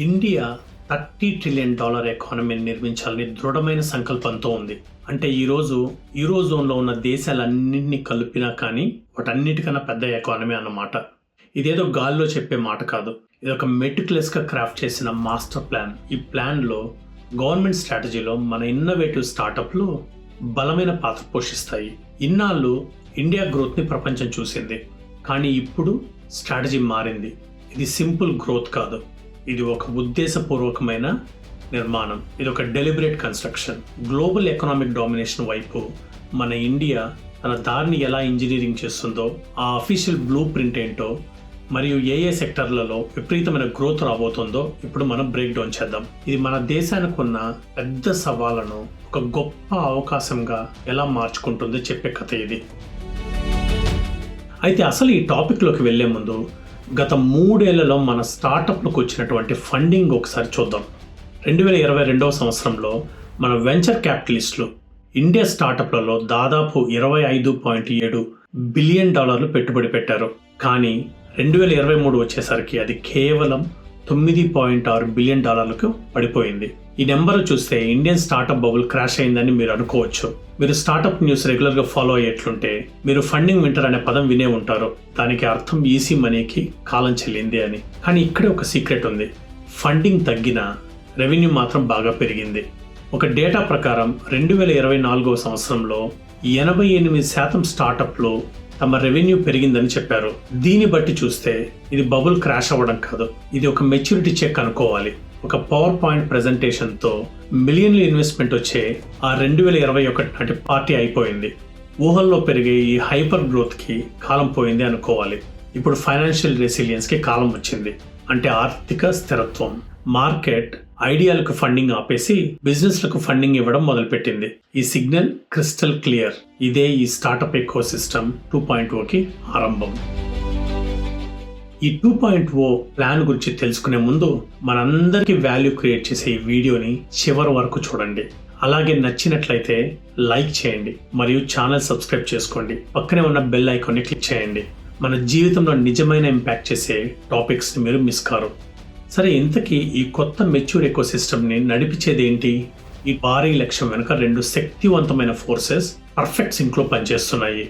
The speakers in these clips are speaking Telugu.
ఇండియా థర్టీ ట్రిలియన్ డాలర్ ఎకానమీని నిర్మించాలని దృఢమైన సంకల్పంతో ఉంది. అంటే ఈరోజు యూరో జోన్లో ఉన్న దేశాలన్నింటినీ కలిపినా కానీ వాటన్నిటికన్నా పెద్ద ఎకానమీ అన్నమాట. ఇదేదో గాల్లో చెప్పే మాట కాదు. ఇది ఒక మెటిక్యులస్గా క్రాఫ్ట్ చేసిన మాస్టర్ ప్లాన్. ఈ ప్లాన్లో గవర్నమెంట్ స్ట్రాటజీలో మన ఇన్నోవేటివ్ స్టార్టప్లు బలమైన పాత్ర పోషిస్తాయి. ఇన్నాళ్ళు ఇండియా గ్రోత్ని ప్రపంచం చూసింది. కానీ ఇప్పుడు స్ట్రాటజీ మారింది. ఇది సింపుల్ గ్రోత్ కాదు. ఇది ఒక ఉద్దేశపూర్వకమైన నిర్మాణం. ఇది ఒక deliberate construction global economic domination వైపు మన ఇండియా తన దారిని ఎలా ఇంజనీరింగ్ చేస్తుందో ఆ అఫీషియల్ బ్లూ ప్రింట్ ఏంటో మరియు ఏ ఏ సెక్టర్లలో విపరీతమైన గ్రోత్ రాబోతుందో ఇప్పుడు మనం బ్రేక్ డౌన్ చేద్దాం. ఇది మన దేశానికి ఉన్న పెద్ద సవాళ్ళను ఒక గొప్ప అవకాశంగా ఎలా మార్చుకుంటుందో చెప్పే కథ ఇది. అయితే అసలు ఈ టాపిక్లోకి వెళ్ళే ముందు గత మూడేళ్ళలో మన స్టార్టప్లకు వచ్చినటువంటి ఫండింగ్ ఒకసారి చూద్దాం. రెండు వేల ఇరవై రెండవ సంవత్సరంలో మన వెంచర్ క్యాపిటలిస్టులు ఇండియా స్టార్టప్లలో దాదాపు ఇరవై ఐదు పాయింట్ ఏడు బిలియన్ డాలర్లు పెట్టుబడి పెట్టారు. కానీ రెండు వేల ఇరవై మూడు వచ్చేసరికి అది కేవలం తొమ్మిది పాయింట్ ఆరు బిలియన్ డాలర్లకు పడిపోయింది. ఈ నెంబర్ చూస్తే ఇండియన్ స్టార్టప్ బబుల్ క్రాష్ అయిందని మీరు అనుకోవచ్చు. మీరు స్టార్టప్ న్యూస్ రెగ్యులర్గా ఫాలో అయ్యేట్లుంటే మీరు ఫండింగ్ వింటర్ అనే పదం వినే ఉంటారు. దానికి అర్థం ఈసీ మనీకి కాలం చెల్లింది అని. కానీ ఇక్కడే ఒక సీక్రెట్ ఉంది. ఫండింగ్ తగ్గిన రెవెన్యూ మాత్రం బాగా పెరిగింది. ఒక డేటా ప్రకారం రెండు వేల ఇరవై నాలుగవ సంవత్సరంలో ఎనభై ఎనిమిది శాతం స్టార్టప్లు తమ రెవెన్యూ పెరిగిందని చెప్పారు. దీన్ని బట్టి చూస్తే ఇది బబుల్ క్రాష్ అవ్వడం కాదు. ఇది ఒక మెచ్యూరిటీ చెక్ అనుకోవాలి. ఒక పవర్ పాయింట్ ప్రెజెంటేషన్తో మిలియన్ల ఇన్వెస్ట్మెంట్ వచ్చే ఆ రెండు వేల ఇరవై ఒకటి నాటి పార్టీ అయిపోయింది. ఊహల్లో పెరిగే ఈ హైపర్ గ్రోత్కి కాలం పోయింది అనుకోవాలి. ఇప్పుడు ఫైనాన్షియల్ రెసిలియన్స్కి కాలం వచ్చింది. అంటే ఆర్థిక స్థిరత్వం. మార్కెట్ ఐడియాలకు ఫండింగ్ ఆపేసి బిజినెస్లకు ఫండింగ్ ఇవ్వడం మొదలుపెట్టింది. ఈ సిగ్నల్ క్రిస్టల్ క్లియర్. ఇదే ఈ startup ecosystem two point ఓకి ఆరంభం. ఈ టూ పాయింట్ ఓ ప్లాన్ గురించి తెలుసుకునే ముందు మనందరికీ వాల్యూ క్రియేట్ చేసే ఈ వీడియోని చివరి వరకు చూడండి. అలాగే నచ్చినట్లయితే లైక్ చేయండి మరియు ఛానల్ సబ్స్క్రైబ్ చేసుకోండి. పక్కనే ఉన్న బెల్ ఐకాన్ని క్లిక్ చేయండి. మన జీవితంలో నిజమైన ఇంపాక్ట్ చేసే టాపిక్స్ని మీరు మిస్ కారు. సరే ఇంతకీ ఈ కొత్త మెచ్యూర్ ఎకో సిస్టమ్ని నడిపించేది ఏంటి? ఈ భారీ లక్ష్యం వెనుక రెండు శక్తివంతమైన ఫోర్సెస్ పర్ఫెక్ట్ సింక్లో పనిచేస్తున్నాయి.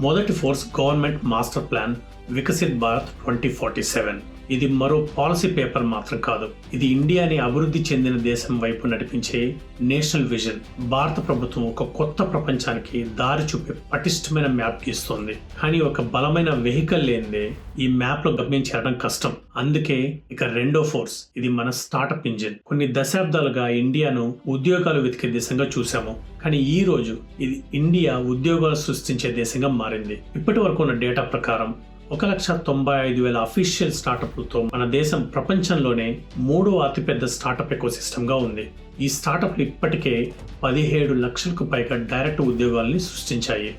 మొదటి force government master plan Viksit Bharat twenty forty seven. ఇది మరో పాలసీ పేపర్ మాత్రం కాదు. ఇది ఇండియాని అభివృద్ధి చెందిన దేశం వైపు నడిపించే నేషనల్ విజన్. భారత ప్రభుత్వం ఒక కొత్త ప్రపంచానికి దారి చూపే పటిష్టమైన మ్యాప్ గీస్తోంది. కానీ ఒక బలమైన వెహికల్ లేనిదే ఈ మ్యాప్లో గమనించడం కష్టం. అందుకే ఇక రెండో ఫోర్స్ ఇది మన స్టార్టప్ ఇంజిన్. కొన్ని దశాబ్దాలుగా ఇండియాను ఉద్యోగాలు వెతికే దేశంగా చూసాము కానీ ఈ రోజు ఇది ఇండియా ఉద్యోగాలు సృష్టించే దేశంగా మారింది. ఇప్పటి వరకు ఉన్న డేటా ప్రకారం ఒక లక్ష తొంభై ఐదు వేల అఫీషియల్ స్టార్టప్లతో మన దేశం ప్రపంచంలోనే మూడో అతిపెద్ద స్టార్టప్ ఎకోసిస్టమ్గా ఉంది. ఈ స్టార్టప్లు ఇప్పటికే పదిహేడు లక్షలకు పైగా డైరెక్ట్ ఉద్యోగాల్ని సృష్టించాయి.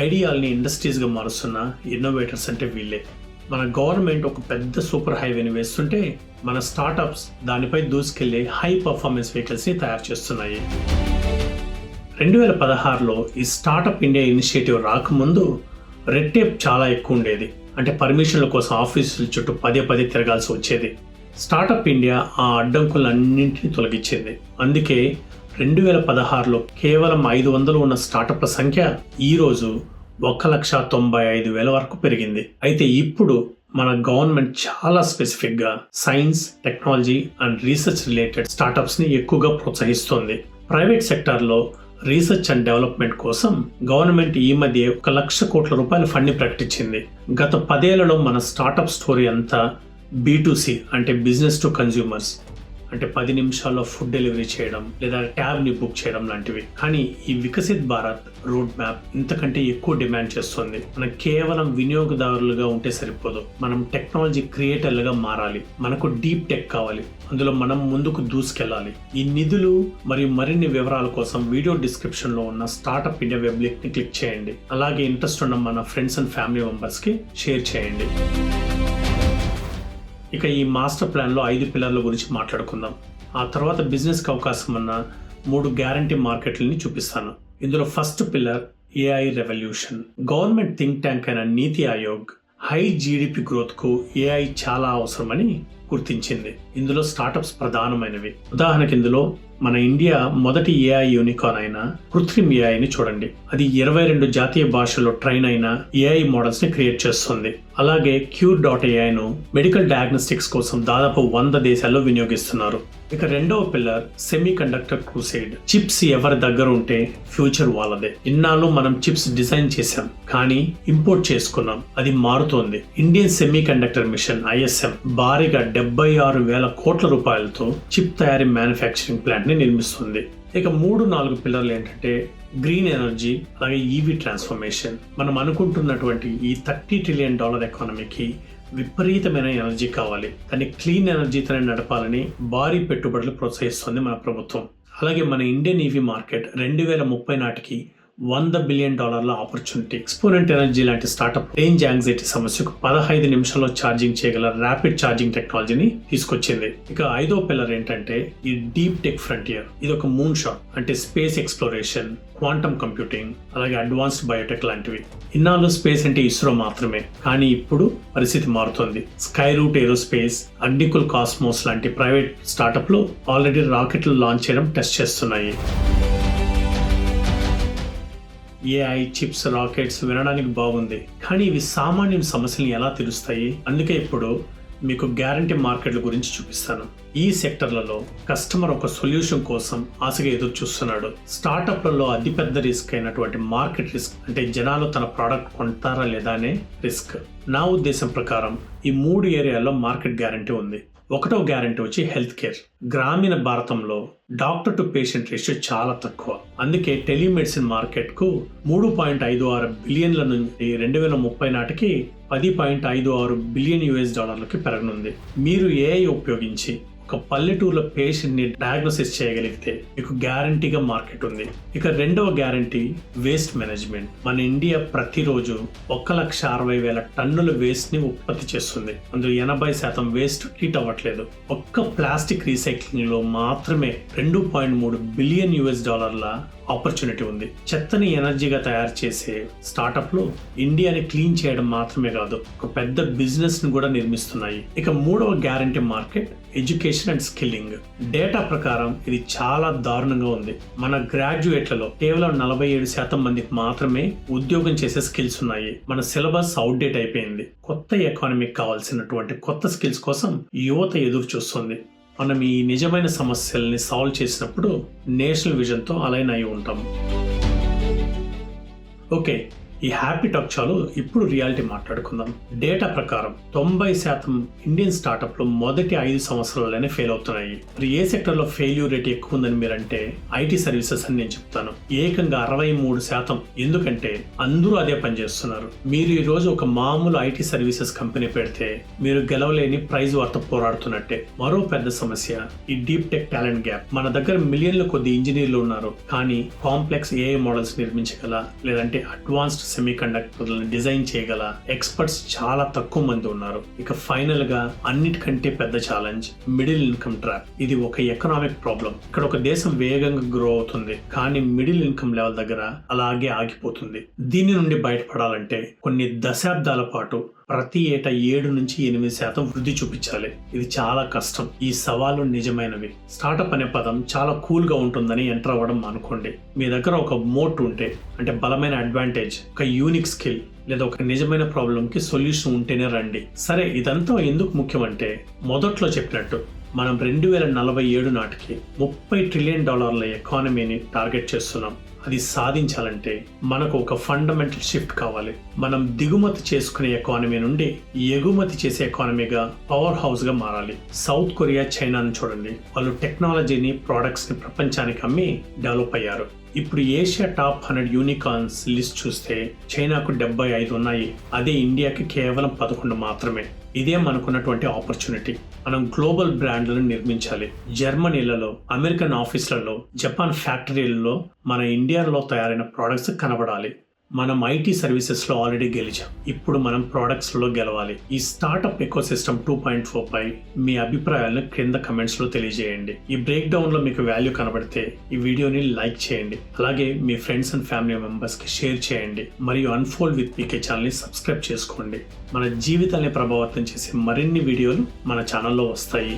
ఐడియాల్ని ఇండస్ట్రీస్గా మారుస్తున్న ఇన్నోవేటర్స్ అంటే వీళ్ళే. మన గవర్నమెంట్ ఒక పెద్ద సూపర్ హైవేని వేస్తుంటే మన స్టార్టప్స్ దానిపై దూసుకెళ్ళే హై పర్ఫార్మెన్స్ వెహికల్స్ని తయారు చేస్తున్నాయి. రెండు వేల పదహారులో ఈ స్టార్టప్ ఇండియా ఇనిషియేటివ్ రాకముందు రెడ్ టేప్ చాలా ఎక్కువ ఉండేది. అంటే పర్మిషన్ల కోసం ఆఫీసుల చుట్టూ పదే పదే తిరగాల్సి వచ్చేది. స్టార్టప్ ఇండియా ఆ అడ్డంకులన్నింటినీ తొలగించింది. అందుకే రెండు వేల పదహారులో కేవలం ఐదు వందలు ఉన్న స్టార్టప్ల సంఖ్య ఈరోజు ఒక లక్ష తొంభై ఐదు వేల వరకు పెరిగింది. అయితే ఇప్పుడు మన గవర్నమెంట్ చాలా స్పెసిఫిక్గా science technology and research related స్టార్టప్స్ని ఎక్కువగా ప్రోత్సహిస్తుంది. ప్రైవేట్ సెక్టార్లో రీసెర్చ్ అండ్ డెవలప్మెంట్ కోసం గవర్నమెంట్ ఈ మధ్య ఒక లక్ష కోట్ల రూపాయల ఫండ్ని ప్రకటించింది. గత పదేళ్ళలో మన స్టార్టప్ స్టోరీ అంతా బీటూసి అంటే బిజినెస్ టు కన్జ్యూమర్స్ అంటే పది నిమిషాల్లో ఫుడ్ డెలివరీ చేయడం లేదా ట్యాబ్ని బుక్ చేయడం లాంటివి. కానీ ఈ వికసిత్ భారత్ రోడ్ మ్యాప్ ఇంతకంటే ఎక్కువ డిమాండ్ చేస్తుంది. మనం కేవలం వినియోగదారులుగా ఉంటే సరిపోదు. మనం టెక్నాలజీ క్రియేటర్లుగా మారాలి. మనకు డీప్ టెక్ కావాలి. అందులో మనం ముందుకు దూసుకెళ్ళాలి. ఈ నిధులు మరియు మరిన్ని వివరాల కోసం వీడియో డిస్క్రిప్షన్లో ఉన్న స్టార్టప్ ఇండియా వెబ్ లింక్ని క్లిక్ చేయండి. అలాగే ఇంట్రెస్ట్ ఉన్న మన ఫ్రెండ్స్ అండ్ ఫ్యామిలీ మెంబర్స్కి షేర్ చేయండి. ఇక ఈ మాస్టర్ ప్లాన్లో ఐదు పిల్లర్ల గురించి మాట్లాడుకుందాం. ఆ తర్వాత బిజినెస్కి అవకాశం ఉన్న మూడు గ్యారంటీ మార్కెట్లని చూపిస్తాను. ఇందులో first pillar AI revolution. Government think tank అయిన నీతి ఆయోగ్ హై జీడిపి గ్రోత్కు ఏఐ చాలా అవసరమని గుర్తించింది. ఇందులో స్టార్టప్స్ ప్రధానమైనవి. ఉదాహరణకి ఇందులో మన ఇండియా మొదటి ఏఐ యూనికాన్ అయిన కృత్రిమ్ ఏఐని చూడండి. అది ఇరవై రెండు జాతీయ భాషల్లో ట్రైన్ అయిన ఏఐ మోడల్స్ని క్రియేట్ చేస్తుంది. అలాగే క్యూర్ డాట్ ఏఐను మెడికల్ డయాగ్నోస్టిక్స్ కోసం దాదాపు వంద దేశాల్లో వినియోగిస్తున్నారు. ఇక రెండవ pillar semiconductor crusade chips ఎవరి దగ్గర ఉంటే ఫ్యూచర్ వాళ్ళదే. ఇన్నాళ్ళు మనం చిప్స్ డిజైన్ చేశాం కానీ ఇంపోర్ట్ చేసుకున్నాం అది మారుతోంది. Indian semiconductor mission ISM భారీగా డెబ్బై ఆరు వేల కోట్ల రూపాయలతో చిప్ తయారీ మ్యానుఫ్యాక్చరింగ్ ప్లాంట్ని నిర్మిస్తుంది. ఇక మూడు నాలుగు పిల్లర్లు ఏంటంటే గ్రీన్ ఎనర్జీ అలాగే ఈవీ ట్రాన్స్ఫర్మేషన్ మనం అనుకుంటున్నటువంటి ఈ థర్టీ ట్రిలియన్ డాలర్ ఎకానమీకి విపరీతమైన ఎనర్జీ కావాలి. కానీ క్లీన్ ఎనర్జీతోనే నడపాలని భారీ పెట్టుబడులు ప్రోత్సహిస్తుంది మన ప్రభుత్వం. అలాగే మన ఇండియన్ ఈవీ మార్కెట్ రెండు వేల ముప్పై నాటికి వంద బిలియన్ డాలర్ల ఆపర్చునిటీ. ఎక్స్పోనెంట్ ఎనర్జీ లాంటి స్టార్టప్ రేంజ్ యాంగ్జైటీ సమస్యకు పదహైదు నిమిషాల్లో ఛార్జింగ్ చేయగల ర్యాపిడ్ ఛార్జింగ్ టెక్నాలజీని తీసుకొచ్చింది. ఇక ఐదో పిల్లర్ ఏంటంటే ఈ డీప్ టెక్ ఫ్రంటియర్. ఇది ఒక మూన్ షాట్ అంటే స్పేస్ ఎక్స్ప్లోరేషన్ క్వాంటమ్ కంప్యూటింగ్ అలాగే అడ్వాన్స్డ్ బయోటెక్ లాంటివి. ఇన్నాళ్ళు స్పేస్ అంటే ఇస్రో మాత్రమే కానీ ఇప్పుడు పరిస్థితి మారుతోంది. Skyroot aerospace Agnikul Cosmos లాంటి ప్రైవేట్ స్టార్టప్లు ఆల్రెడీ రాకెట్లు లాంచ్ చేయడం టెస్ట్ చేస్తున్నాయి. ఏఐ చిప్స్ రాకెట్స్ వినడానికి బాగుంది. కానీ ఇవి సామాన్య సమస్యలను ఎలా తీరుస్తాయి? అందుకే ఇప్పుడు మీకు గ్యారంటీ మార్కెట్ల గురించి చూపిస్తాను. ఈ సెక్టర్లలో కస్టమర్ ఒక సొల్యూషన్ కోసం ఆశగా ఎదురు చూస్తున్నాడు స్టార్టప్లలో అతిపెద్ద రిస్క్ అయినటువంటి మార్కెట్ రిస్క్ అంటే జనాలు తన ప్రోడక్ట్ కొంటారా లేదా అనే రిస్క్. నా ఉద్దేశం ప్రకారం ఈ మూడు ఏరియాల్లో మార్కెట్ గ్యారంటీ ఉంది. ఒకటో గ్యారంటీ వచ్చి హెల్త్ కేర్. గ్రామీణ భారతంలో డాక్టర్ టు పేషెంట్ రేషియో చాలా తక్కువ. అందుకే టెలిమెడిసిన్ మార్కెట్కు మూడు పాయింట్ ఐదు ఆరు బిలియన్ల నుంచి రెండు వేల ముప్పై నాటికి పది పాయింట్ ఐదు ఆరు బిలియన్ యుఎస్ డాలర్లకి పెరగనుంది. మీరు ఏఐ ఉపయోగించి ఒక పల్లెటూరులో పేషెంట్ని డయాగ్నోసిస్ చేయగలిగితే మీకు గ్యారంటీగా మార్కెట్ ఉంది. ఇక రెండవ గ్యారంటీ వేస్ట్ మేనేజ్మెంట్ మన ఇండియా ప్రతిరోజు ఒక లక్ష అరవై వేల టన్నుల వేస్ట్ని ఉత్పత్తి చేస్తుంది. అందులో ఎనభై శాతం వేస్ట్ ట్రీట్ అవ్వట్లేదు. ఒక్క ప్లాస్టిక్ రీసైక్లింగ్లో మాత్రమే రెండు పాయింట్ మూడు బిలియన్ యుఎస్ డాలర్ల ఆపర్చునిటీ ఉంది. చెత్తని ఎనర్జీగా తయారు చేసే స్టార్టప్లు ఇండియాని క్లీన్ చేయడం మాత్రమే కాదు ఒక పెద్ద బిజినెస్ని కూడా నిర్మిస్తున్నాయి. ఇక మూడవ guarantee market education and skilling data ప్రకారం ఇది చాలా దారుణంగా ఉంది. మన గ్రాడ్యుయేట్లలో కేవలం నలభై ఏడు శాతం మందికి మాత్రమే ఉద్యోగం చేసే స్కిల్స్ ఉన్నాయి. మన సిలబస్ అవుట్డేట్ అయిపోయింది. కొత్త ఎకానమీకి కావాల్సినటువంటి కొత్త స్కిల్స్ కోసం యువత ఎదురు చూస్తుంది మనం ఈ నిజమైన సమస్యల్ని సాల్వ్ చేసినప్పుడు నేషనల్ విజన్తో అలైన్ అయి ఉంటాం. ఓకే. ఈ హ్యాపీ టాక్ చాలు ఇప్పుడు రియాలిటీ మాట్లాడుకుందాం. డేటా ప్రకారం తొంభై శాతం ఇండియన్ స్టార్టప్లు మొదటి ఐదు సంవత్సరాల్లోనే ఫెయిల్ అవుతున్నాయి. మరి ఏ సెక్టర్లో ఫెయిల్యూర్ రేట్ ఎక్కువ ఉందని మీరంటే ఐటీ సర్వీసెస్ అని నేను చెప్తాను. ఏకంగా అరవై మూడు శాతం ఎందుకంటే అందరూ అదే పని చేస్తున్నారు. మీరు ఈ రోజు ఒక మామూలు ఐటీ సర్వీసెస్ కంపెనీ పెడితే మీరు గెలవలేని ప్రైజ్ వార్త పోరాడుతున్నట్టే. మరో పెద్ద సమస్య ఈ డీప్ టెక్ టాలెంట్ గ్యాప్. మన దగ్గర మిలియన్ల కొద్ది ఇంజనీర్లు ఉన్నారు. కానీ కాంప్లెక్స్ ఏఐ మోడల్స్ నిర్మించగల లేదంటే అడ్వాన్స్డ్ సెమీ కండక్టర్లను డిజైన్ చేయగల ఎక్స్పర్ట్స్ చాలా తక్కువ మంది ఉన్నారు. ఇక ఫైనల్గా అన్నిటికంటే పెద్ద ఛాలెంజ్ మిడిల్ ఇన్కమ్ ట్రాప్ ఇది ఒక ఎకనామిక్ ప్రాబ్లం ఇక్కడ ఒక దేశం వేగంగా గ్రో అవుతుంది కానీ మిడిల్ ఇన్కమ్ లెవెల్ దగ్గర అలాగే ఆగిపోతుంది. దీని నుండి బయటపడాలంటే కొన్ని దశాబ్దాల పాటు ప్రతి ఏటా ఏడు నుంచి ఎనిమిది శాతం వృద్ధి చూపించాలి. ఇది చాలా కష్టం. ఈ సవాలు నిజమైనవి. స్టార్టప్ అనే పదం చాలా కూల్గా ఉంటుందని ఎంటర్ అవ్వడం అనుకోండి. మీ దగ్గర ఒక మోట్ ఉంటే అంటే బలమైన అడ్వాంటేజ్ ఒక యూనిక్ స్కిల్ లేదా ఒక నిజమైన ప్రాబ్లం కి సొల్యూషన్ ఉంటేనే రండి. సరే ఇదంతా ఎందుకు ముఖ్యమంటే మొదట్లో చెప్పినట్టు మనం రెండు వేల నలభై ఏడు నాటికి ముప్పై ట్రిలియన్ డాలర్ల ఎకానమీని టార్గెట్ చేస్తున్నాం. అది సాధించాలంటే మనకు ఒక ఫండమెంటల్ షిఫ్ట్ కావాలి. మనం దిగుమతి చేసుకునే ఎకానమీ నుండి ఎగుమతి చేసే ఎకానమీగా పవర్ హౌస్గా మారాలి. సౌత్ కొరియా చైనాను చూడండి. వాళ్ళు టెక్నాలజీని ప్రోడక్ట్స్ని ప్రపంచానికి అమ్మి డెవలప్ అయ్యారు. ఇప్పుడు Asia top hundred unicorns list చూస్తే చైనాకు డెబ్బై ఐదు ఉన్నాయి. అదే ఇండియాకి కేవలం పదకొండు మాత్రమే. ఇదే మనకున్నటువంటి ఆపర్చునిటీ మనం గ్లోబల్ బ్రాండ్లను నిర్మించాలి. జర్మనీలలో అమెరికన్ ఆఫీసులలో జపాన్ ఫ్యాక్టరీలలో మన ఇండియాలో తయారైన ప్రోడక్ట్స్ కనబడాలి. మనం ఐటీ సర్వీసెస్లో ఆల్రెడీ గెలిచాం. ఇప్పుడు మనం ప్రోడక్ట్స్లో గెలవాలి. ఈ startup ecosystem two point four పై మీ అభిప్రాయాలను క్రింద కమెంట్స్లో తెలియజేయండి. ఈ బ్రేక్ డౌన్లో మీకు వాల్యూ కనబడితే ఈ వీడియోని లైక్ చేయండి. అలాగే మీ ఫ్రెండ్స్ అండ్ ఫ్యామిలీ మెంబర్స్కి షేర్ చేయండి. మరియు అన్ఫోల్డ్ విత్ పీకే ఛానల్ని సబ్స్క్రైబ్ చేసుకోండి. మన జీవితాన్ని ప్రభావితం చేసే మరిన్ని వీడియోలు మన ఛానల్లో వస్తాయి.